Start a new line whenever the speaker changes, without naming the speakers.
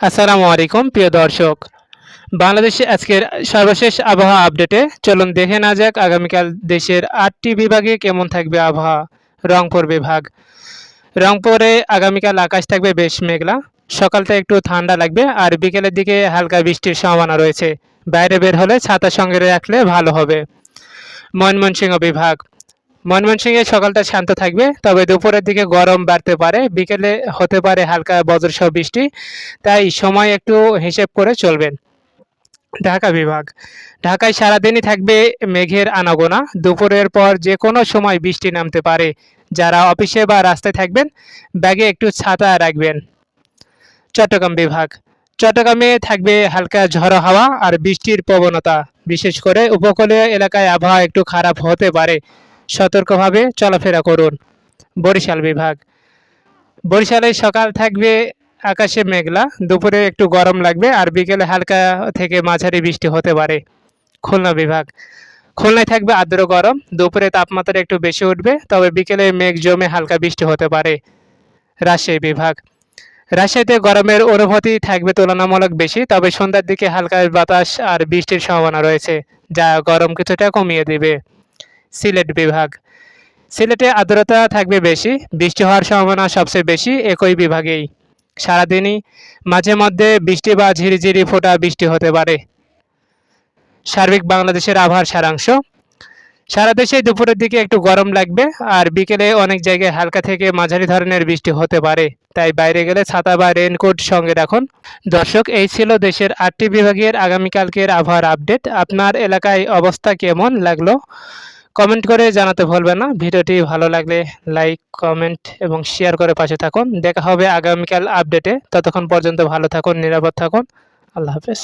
আসসালামু আলাইকুম, প্রিয় দর্শক। বাংলাদেশে আজকের সর্বশেষ আবহাওয়া আপডেটে চলুন দেখে না যাক আগামীকাল দেশের আটটি বিভাগে কেমন থাকবে আবহাওয়া। রংপুর বিভাগ। রংপুরে আগামীকাল আকাশ থাকবে বেশ মেঘলা। সকালটা একটু ঠান্ডা লাগবে, আর বিকেলের দিকে হালকা বৃষ্টির সম্ভাবনা রয়েছে। বাইরে বের হলে ছাতা সঙ্গে রাখলে ভালো হবে। ময়মনসিংহ বিভাগ। ময়মনসিংহে সকালটা শান্ত থাকবে, তবে দুপুরের দিকে গরম বাড়তে পারে। বিকেলে হতে পারে হালকা বজ্রসহ বৃষ্টি, তাই সময় একটু হিসেব করে চলবেন। ঢাকা বিভাগ। ঢাকায় সারাদিনই থাকবে মেঘের আনাগোনা। দুপুরের পর যে কোনো সময় বৃষ্টি নামতে পারে। যারা অফিসে বা রাস্তায় থাকবেন, ব্যাগে একটু ছাতা রাখবেন। চট্টগ্রাম বিভাগ। চট্টগ্রামে থাকবে হালকা ঝড়ো হাওয়া আর বৃষ্টির প্রবণতা। বিশেষ করে উপকূলীয় এলাকায় আবহাওয়া একটু খারাপ হতে পারে। সতর্কভাবে চলাফেরা করুন। বরিশাল বিভাগ। বরিশালে সকাল থাকবে আকাশে মেঘলা, দুপুরে একটু গরম লাগবে আর বিকেলে হালকা থেকে মাঝারি বৃষ্টি হতে পারে। খুলনা বিভাগ। খুলনায় থাকবে আর্দ্র গরম, দুপুরে তাপমাত্রা একটু বেশি উঠবে, তবে বিকেলে মেঘ জমে হালকা বৃষ্টি হতে পারে। রাজশাহী বিভাগ। রাজশাহীতে গরমের অনুভূতি থাকবে তুলনামূলক বেশি, তবে সন্ধ্যার দিকে হালকা বাতাস আর বৃষ্টির সম্ভাবনা রয়েছে, যা গরম কিছুটা কমিয়ে দেবে। সিলেট বিভাগ। সিলেটে আর্দ্রতা থাকবে বেশি, বৃষ্টি হওয়ার সম্ভাবনা সবচেয়ে বেশি একই বিভাগেই। সারাদিনই মাঝে মধ্যে বৃষ্টি বা ঝিরিঝিরি ফোঁটা বৃষ্টি হতে পারে। সার্বিক বাংলাদেশের আবহাওয়ার সারাংশ। সারা দেশে দুপুরের দিকে একটু গরম লাগবে আর বিকেলে অনেক জায়গায় হালকা থেকে মাঝারি ধরনের বৃষ্টি হতে পারে। তাই বাইরে গেলে ছাতা বা রেনকোট সঙ্গে রাখুন। দর্শক, এই ছিল দেশের আটটি বিভাগের আগামীকালকের আবহাওয়ার আপডেট। আপনার এলাকায় অবস্থা কেমন লাগল? কমেন্ট করে জানাতে ভুলবেন না। ভিডিওটি ভালো লাগলে লাইক, কমেন্ট এবং শেয়ার করে পাশে থাকুন। দেখা হবে আগামীকাল আপডেটে। ততক্ষণ পর্যন্ত ভালো থাকুন, নিরাপদ থাকুন। আল্লাহ হাফেজ।